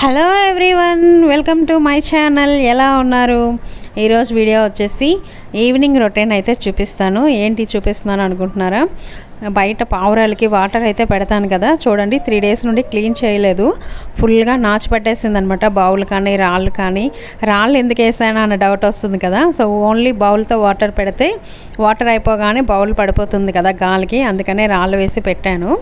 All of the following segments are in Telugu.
Hello everyone welcome to my channel ఎలా ఉన్నారు? ఈరోజు వీడియో వచ్చేసి ఈవినింగ్ రొటీన్ అయితే చూపిస్తాను. ఏంటి చూపిస్తున్నాను అనుకుంటున్నారా? బయట పావురాలకి వాటర్ అయితే పెడతాను కదా. చూడండి త్రీ డేస్ నుండి క్లీన్ చేయలేదు. ఫుల్గా నాచు పట్టేసింది అనమాట బౌల్ కానీ రాళ్ళు కానీ. రాళ్ళు ఎందుకు వేసాను అన్న డౌట్ వస్తుంది కదా. సో ఓన్లీ బౌల్తో వాటర్ పెడితే వాటర్ అయిపోగానే బౌల్ పడిపోతుంది కదా గాలికి. అందుకనే రాళ్ళు వేసి పెట్టాను.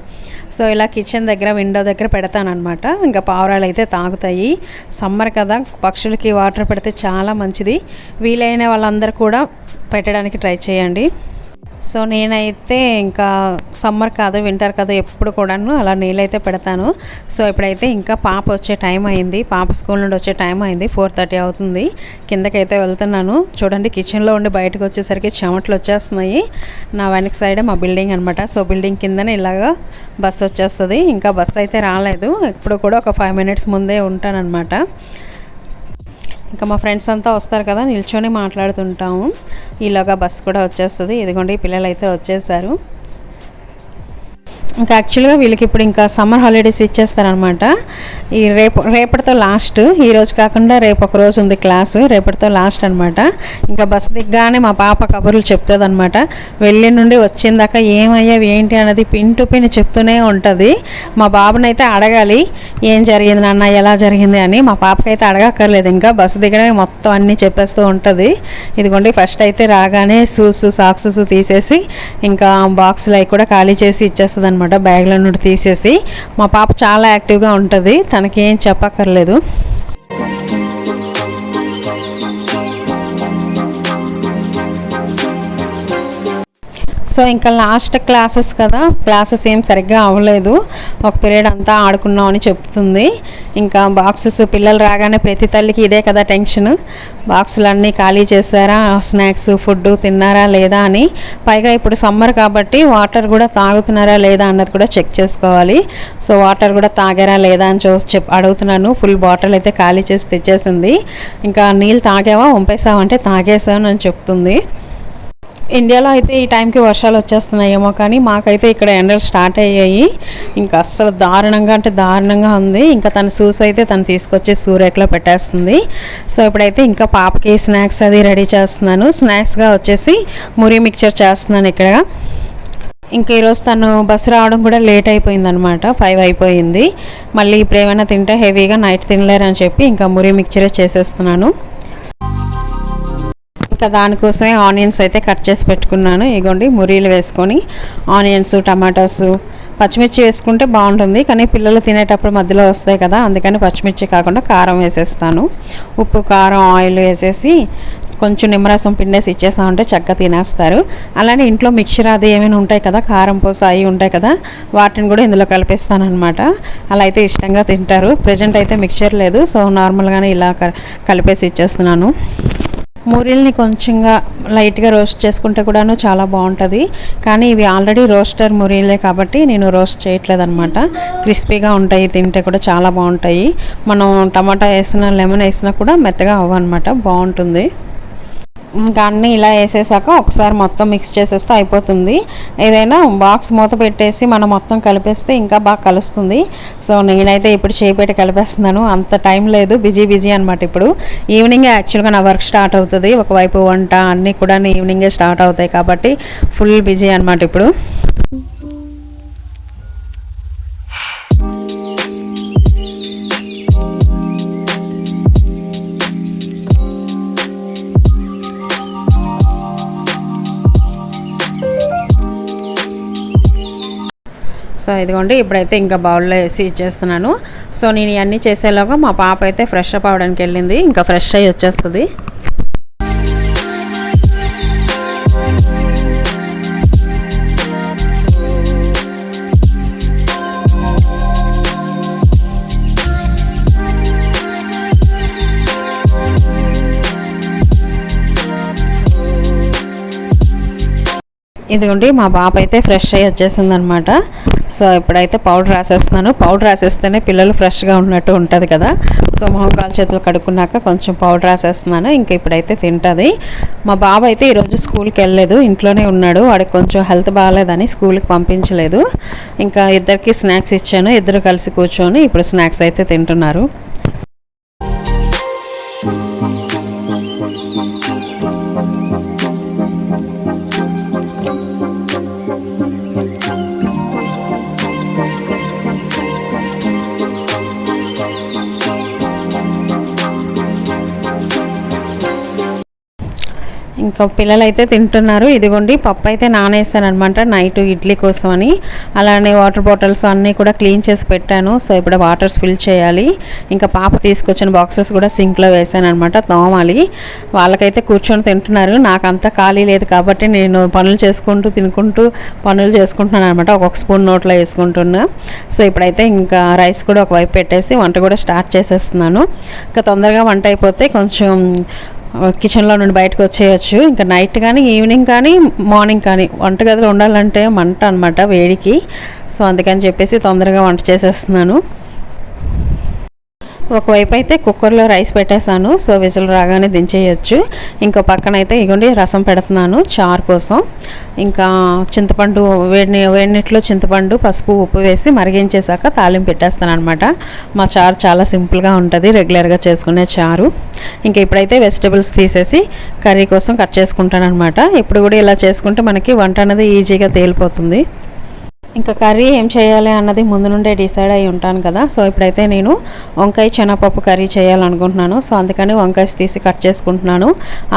సో ఇలా కిచెన్ దగ్గర విండో దగ్గర పెడతాను అనమాట ఇంకా పావురాలు అయితే తాగుతాయి. సమ్మర్ కదా పక్షులకి వాటర్ పెడితే చాలా మంచిది. వీలైన వాళ్ళందరూ కూడా పెట్టడానికి ట్రై చేయండి. సో నేనైతే ఇంకా సమ్మర్ కాదు వింటర్ కాదు ఎప్పుడు కూడాను అలా నీళ్ళైతే పెడతాను. సో ఇప్పుడైతే ఇంకా పాప వచ్చే టైం అయింది. పాప స్కూల్ నుండి వచ్చే టైం అయింది ఫోర్ థర్టీ అవుతుంది. కిందకైతే వెళ్తున్నాను. చూడండి కిచెన్లో ఉండి బయటకు వచ్చేసరికి చెమటలు వచ్చేస్తున్నాయి. నా వెనక సైడ్ మా బిల్డింగ్ అనమాట సో బిల్డింగ్ కిందనే ఇలాగా బస్సు వచ్చేస్తుంది. ఇంకా బస్సు అయితే రాలేదు. ఎప్పుడు కూడా ఒక ఫైవ్ మినిట్స్ ముందే ఉంటానన్నమాట. ఇంకా మా ఫ్రెండ్స్ అంతా వస్తారు కదా నిల్చొని మాట్లాడుతుంటాము. ఈలోగా బస్సు కూడా వచ్చేస్తుంది. ఇదిగోండి ఈ పిల్లలు అయితే వచ్చేసారు. ఇంకా యాక్చువల్గా వీళ్ళకి ఇప్పుడు ఇంకా సమ్మర్ హాలిడేస్ ఇచ్చేస్తారనమాట ఈ రేపు రేపటితో లాస్ట్ ఈ రోజు కాకుండా రేపు ఒక రోజు ఉంది క్లాసు రేపటితో లాస్ట్ అనమాట ఇంకా బస్ దిగ్గానే మా పాప కబుర్లు చెప్తుంది అనమాట వెళ్ళి నుండి వచ్చిందాక ఏమయ్యావి ఏంటి అన్నది పిన్ టు పిన్ చెప్తూనే ఉంటుంది. మా బాబునైతే అడగాలి ఏం జరిగింది నాన్న ఎలా జరిగింది అని. మా పాపకైతే అడగక్కర్లేదు ఇంకా బస్సు దిగడమే మొత్తం అన్నీ చెప్పేస్తూ ఉంటుంది. ఇదిగోండి ఫస్ట్ అయితే రాగానే షూస్ సాక్సెస్ తీసేసి ఇంకా బాక్సులు అవి కూడా ఖాళీ చేసి ఇచ్చేస్తుంది అనమాట బ్యాగ్లో నుండి తీసేసి. మా పాప చాలా యాక్టివ్గా ఉంటుంది. తనకి ఏం చెప్పక్కర్లేదు. సో ఇంకా లాస్ట్ క్లాసెస్ కదా క్లాసెస్ ఏం సరిగ్గా అవ్వలేదు. ఒక పీరియడ్ అంతా ఆడుకున్నాం అని చెప్తుంది. ఇంకా బాక్సెస్ పిల్లలు రాగానే ప్రతి తల్లికి ఇదే కదా టెన్షన్. బాక్సులన్నీ ఖాళీ చేశారా స్నాక్స్ ఫుడ్ తిన్నారా లేదా అని. పైగా ఇప్పుడు సమ్మర్ కాబట్టి వాటర్ కూడా తాగుతున్నారా లేదా అన్నది కూడా చెక్ చేసుకోవాలి. సో వాటర్ కూడా తాగారా లేదా అని చూసి చెప్ అడుగుతున్నాను. ఫుల్ బాటిల్ అయితే ఖాళీ చేసి తెచ్చేసింది. ఇంకా నీళ్ళు తాగావా వంపేసావంటే తాగేసాను అని చెప్తుంది. ఇండియాలో అయితే ఈ టైంకి వర్షాలు వచ్చేస్తున్నాయేమో కానీ మాకైతే ఇక్కడ ఎండలు స్టార్ట్ అయ్యాయి. ఇంకా అస్సలు దారుణంగా అంటే దారుణంగా ఉంది. ఇంకా తన షూస్ అయితే తను తీసుకొచ్చి సూర్యకులో పెట్టేస్తుంది. సో ఇప్పుడైతే ఇంకా పాపకి స్నాక్స్ అది రెడీ చేస్తున్నాను. స్నాక్స్గా వచ్చేసి మురి మిక్చర్ చేస్తున్నాను ఇక్కడ. ఇంకా ఈరోజు తను బస్సు రావడం కూడా లేట్ అయిపోయింది అనమాట ఫైవ్ అయిపోయింది. మళ్ళీ ఇప్పుడు ఏమైనా తింటే హెవీగా నైట్ తినలేరని చెప్పి ఇంకా మురి మిక్చరే చేసేస్తున్నాను. దానికోసమే ఆనియన్స్ అయితే కట్ చేసి పెట్టుకున్నాను. ఇగోండి మురీలు వేసుకొని ఆనియన్స్ టమాటాస్ పచ్చిమిర్చి వేసుకుంటే బాగుంటుంది. కానీ పిల్లలు తినేటప్పుడు మధ్యలో వస్తాయి కదా అందుకని పచ్చిమిర్చి కాకుండా కారం వేసేస్తాను. ఉప్పు కారం ఆయిల్ వేసేసి కొంచెం నిమ్మరసం పిండేసి ఇచ్చేసామంటే చక్కగా తినేస్తారు. అలానే ఇంట్లో మిక్చర్ అది ఏమైనా ఉంటాయి కదా కారం పూస అవి ఉంటాయి కదా వాటిని కూడా ఇందులో కలిపేస్తానమాట అలా అయితే ఇష్టంగా తింటారు. ప్రజెంట్ అయితే మిక్చర్ లేదు సో నార్మల్గానే ఇలా కలిపేసి ఇచ్చేస్తున్నాను. మూరిల్ని కొంచెంగా లైట్గా రోస్ట్ చేసుకుంటే కూడాను చాలా బాగుంటుంది కానీ ఇవి ఆల్రెడీ రోస్టర్ మూరీలే కాబట్టి నేను రోస్ట్ చేయట్లేదు అనమాట క్రిస్పీగా ఉంటాయి తింటే కూడా చాలా బాగుంటాయి మనం టమాటా వేసిన లెమన్ వేసినా కూడా మెత్తగా అవ్వనమాట బాగుంటుంది ఇంకా అన్నీ ఇలా వేసేసాక ఒకసారి మొత్తం మిక్స్ చేసేస్తే అయిపోతుంది. ఏదైనా బాక్స్ మూత పెట్టేసి మనం మొత్తం కలిపేస్తే ఇంకా బాగా కలుస్తుంది. సో నేనైతే ఇప్పుడు చేపెట్టి కలిపేస్తున్నాను. అంత టైం లేదు. బిజీ బిజీ అనమాట ఇప్పుడు. ఈవినింగే యాక్చువల్గా నా వర్క్ స్టార్ట్ అవుతుంది. ఒకవైపు వంట అన్నీ కూడా ఈవినింగే స్టార్ట్ అవుతాయి కాబట్టి ఫుల్ బిజీ అనమాట ఇప్పుడు. సో ఇదిగోండి ఇప్పుడైతే ఇంకా బౌల్లో వేసి ఇచ్చేస్తున్నాను. సో నేను ఇవన్నీ చేసేలాగా మా పాప అయితే ఫ్రెష్ అప్ అవడానికి వెళ్ళింది. ఇంకా ఫ్రెష్ అయ్యి వచ్చేస్తుంది. ఇదిగోండి మా పాప అయితే ఫ్రెష్ అయ్యి వచ్చేసింది అనమాట సో ఇప్పుడైతే పౌడర్ రాసేస్తున్నాను. పౌడర్ రాసేస్తేనే పిల్లలు ఫ్రెష్గా ఉన్నట్టు ఉంటుంది కదా. సో మొహం కాలు చేతులు కడుక్కున్నాక కొంచెం పౌడర్ రాసేస్తున్నాను. ఇంకా ఇప్పుడైతే తింటుంది. మా బాబు అయితే ఈరోజు స్కూల్కి వెళ్ళలేదు. ఇంట్లోనే ఉన్నాడు. వాడికి కొంచెం హెల్త్ బాగాలేదని స్కూల్కి పంపించలేదు. ఇంకా ఇద్దరికి స్నాక్స్ ఇచ్చాను. ఇద్దరు కలిసి కూర్చొని ఇప్పుడు స్నాక్స్ అయితే తింటున్నారు. పిల్లలు అయితే తింటున్నారు. ఇదిగోండి పప్పు అయితే నానేస్తాను అనమాట నైట్ ఇడ్లీ కోసం అని అలానే వాటర్ బాటిల్స్ అన్నీ కూడా క్లీన్ చేసి పెట్టాను. సో ఇప్పుడు వాటర్స్ ఫిల్ చేయాలి. ఇంకా పాప తీసుకొచ్చిన బాక్సెస్ కూడా సింక్లో వేసాను అనమాట తోమాలి. వాళ్ళకైతే కూర్చొని తింటున్నారు. నాకు అంత ఖాళీ లేదు కాబట్టి నేను పనులు చేసుకుంటూ తినుకుంటూ పనులు చేసుకుంటున్నాను అనమాట ఒక్కొక్క స్పూన్ నోట్లో వేసుకుంటున్నా. సో ఇప్పుడైతే ఇంకా రైస్ కూడా ఒకవైపు పెట్టేసి వంట కూడా స్టార్ట్ చేసేస్తున్నాను. ఇంకా తొందరగా వంట అయిపోతే కొంచెం కిచెన్లో నుండి బయటకు వచ్చేయచ్చు. ఇంకా నైట్ కానీ ఈవినింగ్ కానీ మార్నింగ్ కానీ. వంటగదిలో ఉండాలంటే మంట అనమాట వేడికి. సో అందుకని చెప్పేసి తొందరగా వంట చేసేస్తున్నాను. ఒకవైపు అయితే కుక్కర్లో రైస్ పెట్టేశాను సో విజిల్ రాగానే దించేయచ్చు. ఇంకో పక్కన అయితే ఇగోండి రసం పెడుతున్నాను చారు కోసం. ఇంకా చింతపండు వేడి వేడినీటిలో చింతపండు పసుపు ఉప్పు వేసి మరిగించేశాక తాలింపు పెట్టేస్తాను అనమాట మా చారు చాలా సింపుల్గా ఉంటుంది రెగ్యులర్గా చేసుకునే చారు. ఇంకా ఇప్పుడైతే వెజిటబుల్స్ తీసేసి కర్రీ కోసం కట్ చేసుకుంటాను అనమాట ఇప్పుడు కూడా ఇలా చేసుకుంటే మనకి వంట అనేది ఈజీగా తేలిపోతుంది. ఇంకా కర్రీ ఏం చేయాలి అన్నది ముందు నుండే డిసైడ్ అయి ఉంటాను కదా. సో ఇప్పుడైతే నేను వంకాయ శనగపప్పు కర్రీ చేయాలనుకుంటున్నాను. సో అందుకని వంకాయ తీసి కట్ చేసుకుంటున్నాను.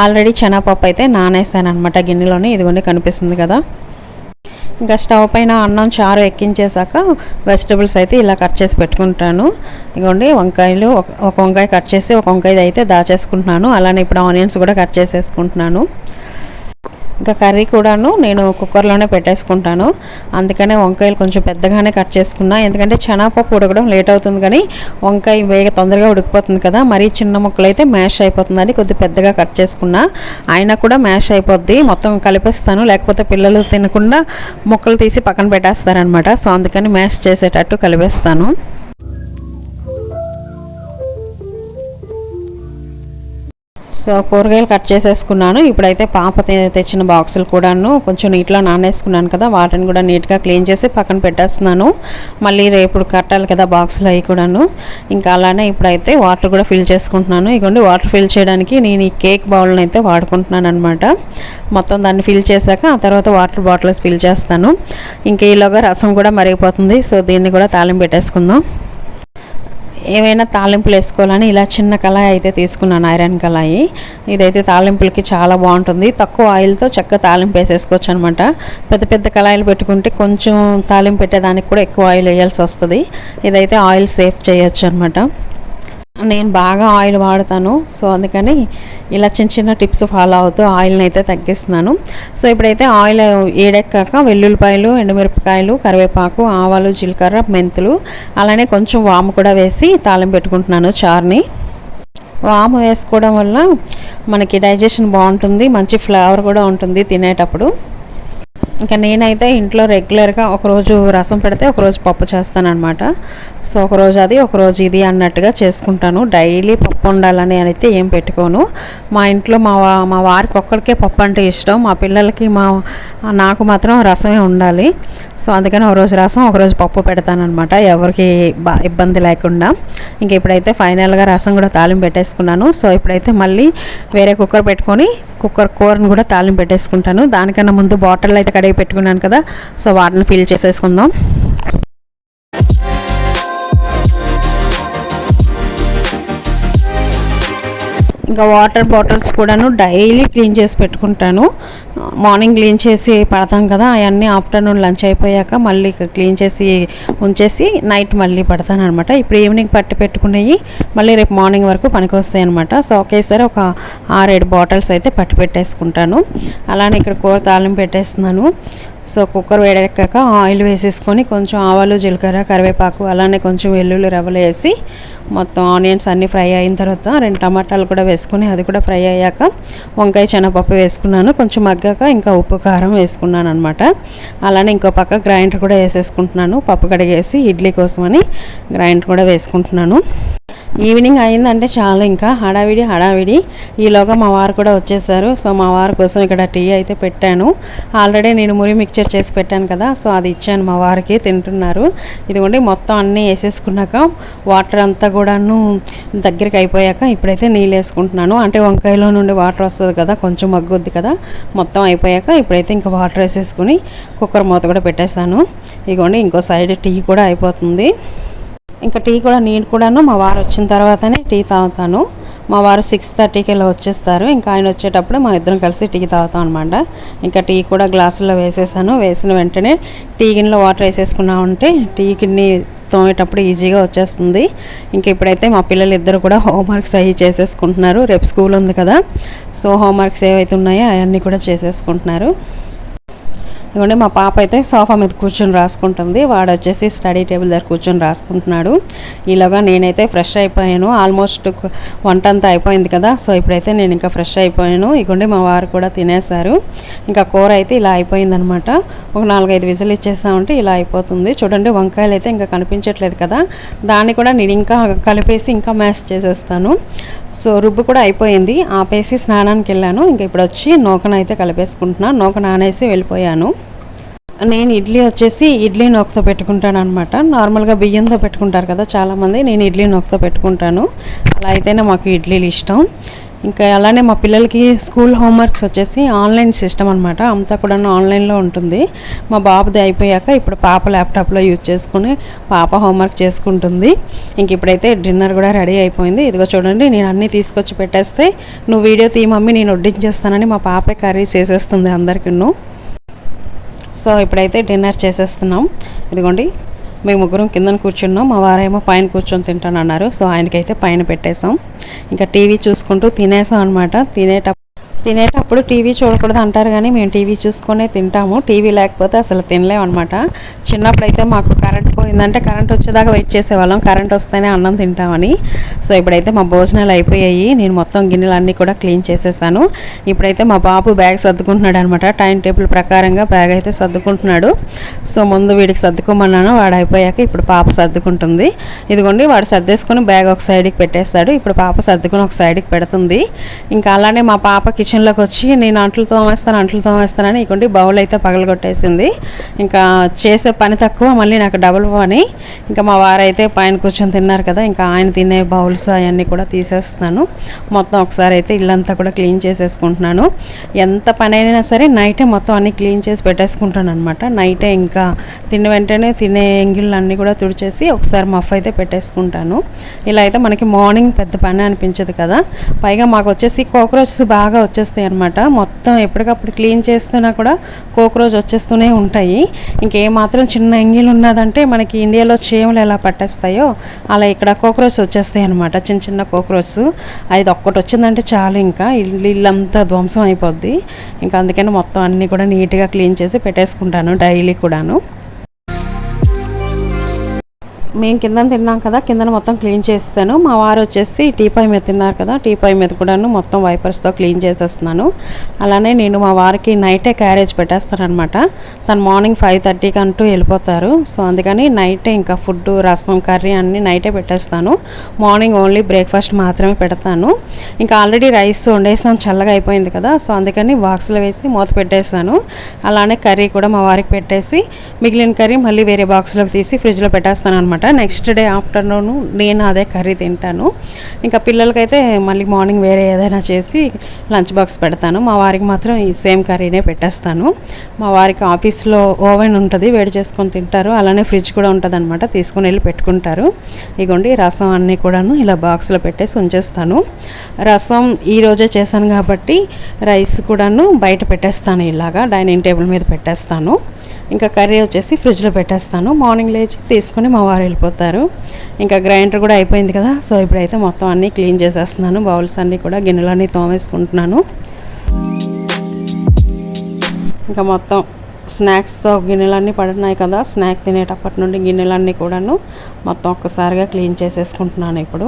ఆల్రెడీ శనగపప్పు అయితే నానేసాను అనమాట గిన్నెలోనే. ఇదిగోండి కనిపిస్తుంది కదా. ఇంకా స్టవ్ పైన అన్నం చారు ఎక్కించేసాక వెజిటబుల్స్ అయితే ఇలా కట్ చేసి పెట్టుకుంటాను. ఇదిగోండి వంకాయలు ఒక వంకాయ కట్ చేసి ఒక వంకాయ అయితే దాచేసుకుంటున్నాను. అలానే ఇప్పుడు ఆనియన్స్ కూడా కట్ చేసేసుకుంటున్నాను. ఇంకా కర్రీ కూడాను నేను కుక్కర్లోనే పెట్టేసుకుంటాను. అందుకనే వంకాయలు కొంచెం పెద్దగానే కట్ చేసుకున్నా. ఎందుకంటే శనగపప్పు ఉడకడం లేట్ అవుతుంది కానీ వంకాయ వేగ తొందరగా ఉడికిపోతుంది కదా మరీ చిన్న ముక్కలు అయితే మ్యాష్ అయిపోతుందని కొద్ది పెద్దగా కట్ చేసుకున్నా. అయినా కూడా మ్యాష్ అయిపోద్ది. మొత్తం కలిపేస్తాను. లేకపోతే పిల్లలు తినకుండా ముక్కలు తీసి పక్కన పెట్టేస్తారనమాట సో అందుకని మ్యాష్ చేసేటట్టు కలిపేస్తాను. సో కూరగాయలు కట్ చేసేసుకున్నాను. ఇప్పుడైతే పాప తెచ్చిన బాక్సులు కూడాను కొంచెం నీటిలో నానేసుకున్నాను కదా వాటిని కూడా నీట్గా క్లీన్ చేసి పక్కన పెట్టేస్తున్నాను. మళ్ళీ రేపు కట్టాలి కదా బాక్సులు అవి కూడాను. ఇంకా అలానే ఇప్పుడైతే వాటర్ కూడా ఫిల్ చేసుకుంటున్నాను. ఇగోండి వాటర్ ఫిల్ చేయడానికి నేను ఈ కేక్ బౌల్ని అయితే వాడుకుంటున్నాను అనమాట మొత్తం దాన్ని ఫిల్ చేశాక ఆ తర్వాత వాటర్ బాటిల్స్ ఫిల్ చేస్తాను. ఇంకా ఈలోగా రసం కూడా మరిగిపోతుంది. సో దీన్ని కూడా తాళం పెట్టేసుకుందాం. ఏమైనా తాలింపులు వేసుకోవాలని ఇలా చిన్న కళాయి అయితే తీసుకున్నాను ఐరన్ కళాయి. ఇదైతే తాలింపులకి చాలా బాగుంటుంది. తక్కువ ఆయిల్తో చక్కగా తాలింపు వేసేసుకోవచ్చు అనమాట పెద్ద పెద్ద కళాయిలు పెట్టుకుంటే కొంచెం తాలింపు పెట్టేదానికి కూడా ఎక్కువ ఆయిల్ వేయాల్సి వస్తుంది. ఇదైతే ఆయిల్ సేవ్ చేయొచ్చు అనమాట నేను బాగా ఆయిల్ వాడతాను. సో అందుకని ఇలా చిన్న చిన్న టిప్స్ ఫాలో అవుతూ ఆయిల్ని అయితే తగ్గిస్తున్నాను. సో ఇప్పుడైతే ఆయిల్ ఏడెక్కాక వెల్లుల్లిపాయలు ఎండుమిరపకాయలు కరివేపాకు ఆవాలు జీలకర్ర మెంతులు అలానే కొంచెం వాము కూడా వేసి తాళం పెట్టుకుంటున్నాను చార్ని. వాము వేసుకోవడం వల్ల మనకి డైజెషన్ బాగుంటుంది మంచి ఫ్లేవర్ కూడా ఉంటుంది తినేటప్పుడు. ఇంకా నేనైతే ఇంట్లో రెగ్యులర్గా ఒకరోజు రసం పెడితే ఒకరోజు పప్పు చేస్తానమాట సో ఒకరోజు అది ఒకరోజు ఇది అన్నట్టుగా చేసుకుంటాను. డైలీ పప్పు ఉండాలని అయితే ఏం పెట్టుకోను. మా ఇంట్లో మా మా వారికి ఒక్కరికే పప్పు అంటే ఇష్టం. మా పిల్లలకి మా నాకు మాత్రం రసమే ఉండాలి. సో అందుకని ఒకరోజు రసం ఒకరోజు పప్పు పెడతానమాట ఎవరికి బా ఇబ్బంది లేకుండా. ఇంక ఇప్పుడైతే ఫైనల్గా రసం కూడా తాలింపు పెట్టేసుకున్నాను. సో ఇప్పుడైతే మళ్ళీ వేరే కుక్కర్ పెట్టుకొని కుక్కర్ కూరను కూడా తాలింపు పెట్టేసుకుంటాను. దానికన్నా ముందు బాటిల్ అయితే కడిగి పెట్టుకున్నాను కదా సో వాటిని ఫిల్ చేసేసుకుందాం. ఇంకా వాటర్ బాటిల్స్ కూడాను డైలీ క్లీన్ చేసి పెట్టుకుంటాను. మార్నింగ్ క్లీన్ చేసి పడతాం కదా అవన్నీ ఆఫ్టర్నూన్ లంచ్ అయిపోయాక మళ్ళీ క్లీన్ చేసి ఉంచేసి నైట్ మళ్ళీ పడతాను అనమాట ఇప్పుడు ఈవినింగ్ పట్టి పెట్టుకునేవి మళ్ళీ రేపు మార్నింగ్ వరకు పనికి వస్తాయి అనమాట సో ఒకేసారి ఒక ఆరేడు బాటిల్స్ అయితే పట్టి పెట్టేసుకుంటాను. అలానే ఇక్కడ కూర తాళం పెట్టేస్తున్నాను. సో కుక్కర్ వేడెక్కాక ఆయిల్ వేసేసుకొని కొంచెం ఆవాలు జీలకర్ర కరివేపాకు అలానే కొంచెం వెల్లుల్లి రవ్వలు వేసి మొత్తం ఆనియన్స్ అన్నీ ఫ్రై అయిన తర్వాత రెండు టమాటాలు కూడా వేసుకొని అది కూడా ఫ్రై అయ్యాక వంకాయ శనగపప్పు వేసుకున్నాను. కొంచెం మగ్గాక ఇంకా ఉప్పు కారం వేసుకున్నాను అనమాట అలానే ఇంకో పక్క గ్రైండర్ కూడా వేసేసుకుంటున్నాను. పప్పు కడిగేసి ఇడ్లీ కోసమని గ్రైండర్ కూడా వేసుకుంటున్నాను. ఈవినింగ్ అయిందంటే చాలు ఇంకా. హడావిడి హడావిడి. ఈలోగా మా వారు కూడా వచ్చేసారు. సో మా వారి కోసం ఇక్కడ టీ అయితే పెట్టాను. ఆల్రెడీ నేను మురి మిక్చర్ చేసి పెట్టాను కదా సో అది ఇచ్చాను మా వారికి తింటున్నారు. ఇదిగోండి మొత్తం అన్నీ వేసేసుకున్నాక వాటర్ అంతా కూడాను దగ్గరికి అయిపోయాక ఇప్పుడైతే నీళ్ళు వేసుకుంటున్నాను. అంటే వంకాయలో నుండి వాటర్ వస్తుంది కదా కొంచెం మగ్గుద్ది కదా మొత్తం అయిపోయాక ఇప్పుడైతే ఇంకా వాటర్ వేసేసుకుని కుక్కర్ మూత కూడా పెట్టేశాను. ఇదిగోండి ఇంకో సైడ్ టీ కూడా అయిపోతుంది. ఇంకా టీ కూడా నేను కూడాను మా వారు వచ్చిన తర్వాతనే టీ తాగుతాను. మా వారు సిక్స్ థర్టీకి ఇలా వచ్చేస్తారు. ఇంకా ఆయన వచ్చేటప్పుడు మా ఇద్దరం కలిసి టీ తాగుతాం అనమాట ఇంకా టీ కూడా గ్లాసుల్లో వేసేసాను. వేసిన వెంటనే టీ గిన్నెలో వాటర్ వేసేసుకున్నామంటే టీ గిన్నె తోమేటప్పుడు ఈజీగా వచ్చేస్తుంది. ఇంకా ఇప్పుడైతే మా పిల్లలు ఇద్దరు కూడా హోంవర్క్స్ అవి చేసేసుకుంటున్నారు. రేపు స్కూల్ ఉంది కదా. సో హోంవర్క్స్ ఏవైతే ఉన్నాయో అవన్నీ కూడా చేసేసుకుంటున్నారు. ఇదిగోండి మా పాప అయితే సోఫా మీద కూర్చొని రాసుకుంటుంది. వాడు వచ్చేసి స్టడీ టేబుల్ దగ్గర కూర్చొని రాసుకుంటున్నాడు. ఈలోగా నేనైతే ఫ్రెష్ అయిపోయాను. ఆల్మోస్ట్ వంట అంతా అయిపోయింది కదా సో ఇప్పుడైతే నేను ఇంకా ఫ్రెష్ అయిపోయాను. ఇదిగోండి మా వారు కూడా తినేశారు. ఇంకా కూర అయితే ఇలా అయిపోయిందనమాట. ఒక నాలుగైదు విజిల్ ఇచ్చేసామంటే ఇలా అయిపోతుంది. చూడండి వంకాయలు అయితే ఇంకా కనిపించట్లేదు కదా. దాన్ని కూడా నేను ఇంకా కలిపేసి ఇంకా మ్యాష్ చేసేస్తాను. సో రుబ్బు కూడా అయిపోయింది. ఆపేసి స్నానానికి వెళ్ళాను. ఇంకా ఇప్పుడు వచ్చి నూకనైతే కలిపేసుకుంటున్నాను నూక నానేసి వెళ్ళిపోయాను. నేను ఇడ్లీ వచ్చేసి ఇడ్లీ నొక్కతో పెట్టుకుంటాను అనమాట నార్మల్గా బియ్యంతో పెట్టుకుంటారు కదా చాలామంది నేను ఇడ్లీ నొక్కతో పెట్టుకుంటాను. అలా అయితేనే మాకు ఇడ్లీలు ఇష్టం. ఇంకా అలానే మా పిల్లలకి స్కూల్ హోంవర్క్స్ వచ్చేసి ఆన్లైన్ సిస్టమ్ అనమాట అంతా కూడా ఆన్లైన్లో ఉంటుంది. మా బాబుది అయిపోయాక ఇప్పుడు పాప ల్యాప్టాప్లో యూజ్ చేసుకుని పాప హోంవర్క్ చేసుకుంటుంది. ఇంక ఇప్పుడైతే డిన్నర్ కూడా రెడీ అయిపోయింది. ఇదిగో చూడండి నేను అన్నీ తీసుకొచ్చి పెట్టేస్తే నువ్వు వీడియో తీ మమ్మీ నేను వడ్డించేస్తానని మా పాపే కర్రీ చేసేస్తుంది అందరికీ సో ఇప్పుడైతే డిన్నర్ చేసేస్తున్నాం. ఇదిగోండి మేము ముగ్గురం కిందన కూర్చున్నాం. మా వారేమో పైన కూర్చొని తింటానన్నారు. సో ఆయనకైతే పైన పెట్టేసాం ఇంకా టీవీ చూసుకుంటూ తినేసాం అనమాట తినేటప్పుడు తినేటప్పుడు టీవీ చూడకూడదు అంటారు కానీ మేము టీవీ చూసుకునే తింటాము. టీవీ లేకపోతే అసలు తినలేము అనమాట చిన్నప్పుడైతే మాకు కరెంట్ పోయిందంటే కరెంట్ వచ్చేదాకా వెయిట్ చేసేవాళ్ళం. కరెంట్ వస్తేనే అన్నం తింటామని. సో ఇప్పుడైతే మా భోజనాలు అయిపోయాయి. నేను మొత్తం గిన్నెలు అన్నీ కూడా క్లీన్ చేసేసాను. ఇప్పుడైతే మా బాబు బ్యాగ్ సర్దుకుంటున్నాడు అనమాట టైం టేబుల్ ప్రకారంగా బ్యాగ్ అయితే సర్దుకుంటున్నాడు. సో ముందు వీడికి సర్దుకోమన్నాను. వాడు అయిపోయాక ఇప్పుడు పాప సర్దుకుంటుంది. ఇదిగోండి వాడు సర్దేసుకొని బ్యాగ్ ఒక సైడ్కి పెట్టేస్తాడు. ఇప్పుడు పాప సర్దుకొని ఒక సైడ్కి పెడుతుంది. ఇంకా అలానే మా పాపకి కిచెన్లోకి వచ్చి నేను అంట్లు తోమేస్తాను అంట్లు తోమేస్తానని ఇకుండి బౌల్ అయితే పగలగొట్టేసింది. ఇంకా చేసే పని తక్కువ మళ్ళీ నాకు డబుల్ పని. ఇంకా మా వారైతే పైన కూర్చొని తిన్నారు కదా ఇంకా ఆయన తినే బౌల్స్ అవన్నీ కూడా తీసేస్తున్నాను. మొత్తం ఒకసారి అయితే ఇల్లంతా కూడా క్లీన్ చేసేసుకుంటున్నాను. ఎంత పని అయినా సరే నైటే మొత్తం అన్నీ క్లీన్ చేసి పెట్టేసుకుంటాను అనమాట నైటే ఇంకా తిన్న వెంటనే తినే ఎంగిళ్ళు అన్నీ కూడా తుడిచేసి ఒకసారి మఫ్ అయితే పెట్టేసుకుంటాను. ఇలా అయితే మనకి మార్నింగ్ పెద్ద పని అనిపించదు కదా. పైగా మాకు వచ్చేసి కాక్రోచెస్ బాగా వచ్చేస్తాయి అనమాట మొత్తం ఎప్పటికప్పుడు క్లీన్ చేస్తున్నా కూడా కోక్రోజ్ వచ్చేస్తూనే ఉంటాయి. ఇంకేమాత్రం చిన్న ఎంగిల్ ఉన్నదంటే మనకి ఇండియాలో చేమలు ఎలా పట్టేస్తాయో అలా ఇక్కడ కోక్రోచ్ వచ్చేస్తాయి అనమాట చిన్న చిన్న కోక్రోచ్ అది ఒక్కటి వచ్చిందంటే చాలు ఇంకా. ఇల్లు ఇల్లంతా ధ్వంసం అయిపోద్ది. ఇంకా అందుకని మొత్తం అన్నీ కూడా నీట్గా క్లీన్ చేసి పెట్టేసుకుంటాను డైలీ కూడాను. మేము కింద తిన్నాం కదా కిందన మొత్తం క్లీన్ చేస్తాను. మా వారు వచ్చేసి టీపాయ్ మీద తిన్నారు కదా టీపాయ్ మీద కూడాను మొత్తం వైపర్స్తో క్లీన్ చేసేస్తున్నాను. అలానే నేను మా వారికి నైటే క్యారేజ్ పెట్టేస్తాను అనమాట తను మార్నింగ్ ఫైవ్ థర్టీకి అంటూ వెళ్ళిపోతారు. సో అందుకని నైటే ఇంకా ఫుడ్ రసం కర్రీ అన్నీ నైటే పెట్టేస్తాను. మార్నింగ్ ఓన్లీ బ్రేక్ఫాస్ట్ మాత్రమే పెడతాను. ఇంకా ఆల్రెడీ రైస్ వండేసాం చల్లగా అయిపోయింది కదా. సో అందుకని బాక్స్లో వేసి మూత పెట్టేస్తాను అలానే కర్రీ కూడా మా వారికి పెట్టేసి మిగిలిన కర్రీ మళ్ళీ వేరే బాక్స్లోకి తీసి ఫ్రిడ్జ్లో పెట్టేస్తాను అనమాట నెక్స్ట్ డే ఆఫ్టర్నూన్ నేను అదే కర్రీ తింటాను. ఇంకా పిల్లలకైతే మళ్ళీ మార్నింగ్ వేరే ఏదైనా చేసి లంచ్ బాక్స్ పెడతాను. మా వారికి మాత్రం ఈ సేమ్ కర్రీనే పెట్టేస్తాను. మా వారికి ఆఫీస్లో ఓవెన్ ఉంటుంది వేడి చేసుకొని తింటారు. అలానే ఫ్రిడ్జ్ కూడా ఉంటుంది అనమాట తీసుకొని వెళ్ళి పెట్టుకుంటారు. ఇగోండి రసం అన్నీ కూడాను ఇలా బాక్స్లో పెట్టేసి ఉంచేస్తాను. రసం ఈ రోజే చేశాను కాబట్టి రైస్ కూడాను బయట పెట్టేస్తాను ఇలాగా డైనింగ్ టేబుల్ మీద పెట్టేస్తాను. ఇంకా కర్రీ వచ్చేసి ఫ్రిడ్జ్లో పెట్టేస్తాను. మార్నింగ్ లేచి తీసుకొని మా వారు వెళ్ళిపోతారు. ఇంకా గ్రైండర్ కూడా అయిపోయింది కదా సో ఇప్పుడైతే మొత్తం అన్నీ క్లీన్ చేసేస్తున్నాను. బౌల్స్ అన్నీ కూడా గిన్నెలన్నీ తోమేసుకుంటున్నాను. ఇంకా మొత్తం స్నాక్స్తో గిన్నెలన్నీ పడుతున్నాయి కదా స్నాక్ తినేటప్పటి నుండి గిన్నెలన్నీ కూడాను మొత్తం ఒక్కసారిగా క్లీన్ చేసేసుకుంటున్నాను ఇప్పుడు.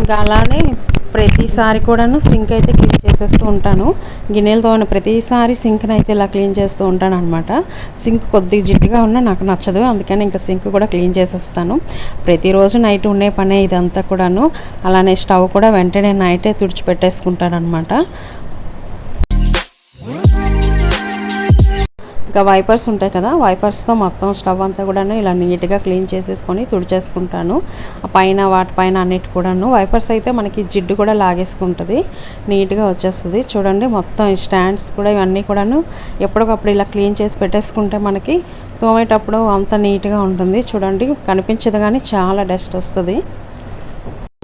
ఇంకా అలానే ప్రతిసారి కూడాను సింక్ అయితే క్లీన్ చేసేస్తూ ఉంటాను. గిన్నెలతో ఉన్న ప్రతిసారి సింక్ని అయితే ఇలా క్లీన్ చేస్తూ ఉంటాను అనమాట సింక్ కొద్దిగా జిడ్డుగా ఉన్నా నాకు నచ్చదు. అందుకని ఇంకా సింక్ కూడా క్లీన్ చేసేస్తాను. ప్రతిరోజు నైట్ ఉండే పనే ఇదంతా కూడాను. అలానే స్టవ్ కూడా వెంటనే నైటే తుడిచిపెట్టేసుకుంటాను అనమాట ఇంకా వైపర్స్ ఉంటాయి కదా వైపర్స్తో మొత్తం స్టవ్ అంతా కూడాను ఇలా నీట్గా క్లీన్ చేసేసుకొని తుడిచేసుకుంటాను. పైన వాటిపైన అన్నిటి కూడాను. వైపర్స్ అయితే మనకి జిడ్డు కూడా లాగేసుకుంటుంది నీట్గా వచ్చేస్తుంది. చూడండి మొత్తం స్టాండ్స్ కూడా ఇవన్నీ కూడాను ఎప్పటికప్పుడు ఇలా క్లీన్ చేసి పెట్టేసుకుంటే మనకి తోమేటప్పుడు అంత నీట్గా ఉంటుంది. చూడండి కనిపించదు కానీ చాలా డస్ట్ వస్తుంది.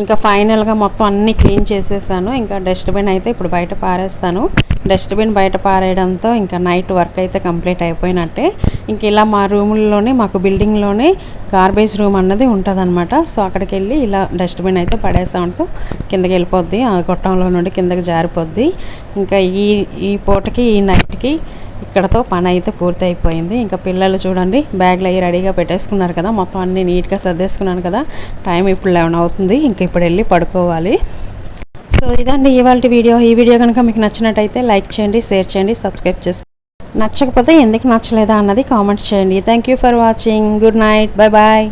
ఇంకా ఫైనల్గా మొత్తం అన్నీ క్లీన్ చేసేసాను. ఇంకా డస్ట్బిన్ అయితే ఇప్పుడు బయట పారేస్తాను. డస్ట్బిన్ బయట పారేయడంతో ఇంకా నైట్ వర్క్ అయితే కంప్లీట్ అయిపోయినట్టే. ఇంక ఇలా మా రూముల్లోనే మాకు బిల్డింగ్లోనే గార్బేజ్ రూమ్ అన్నది ఉంటుందన్నమాట. సో అక్కడికి వెళ్ళి ఇలా డస్ట్బిన్ అయితే పడేసామంటూ కిందకి వెళ్ళిపోద్ది. ఆ గొట్టంలో నుండి కిందకి జారిపోద్ది. ఇంకా ఈ ఈ పూటకి ఈ నైట్కి ఇక్కడతో పని అయితే పూర్తి అయిపోయింది ఇంకా పిల్లలు చూడండి బ్యాగ్లు అయ్యి రెడీగా పెట్టేసుకున్నారు కదా. మొత్తం అన్నీ నీట్గా సర్దేసుకున్నాను కదా. టైం ఇప్పుడు లెవెన్ అవుతుంది. ఇంకా ఇప్పుడు వెళ్ళి పడుకోవాలి. సో ఇదండి ఇవాళ వీడియో. ఈ వీడియో కనుక మీకు నచ్చినట్టయితే లైక్ చేయండి షేర్ చేయండి సబ్స్క్రైబ్ చేసుకోండి నచ్చకపోతే ఎందుకు నచ్చలేదా అన్నది కామెంట్ చేయండి. Thank you for watching good night bye bye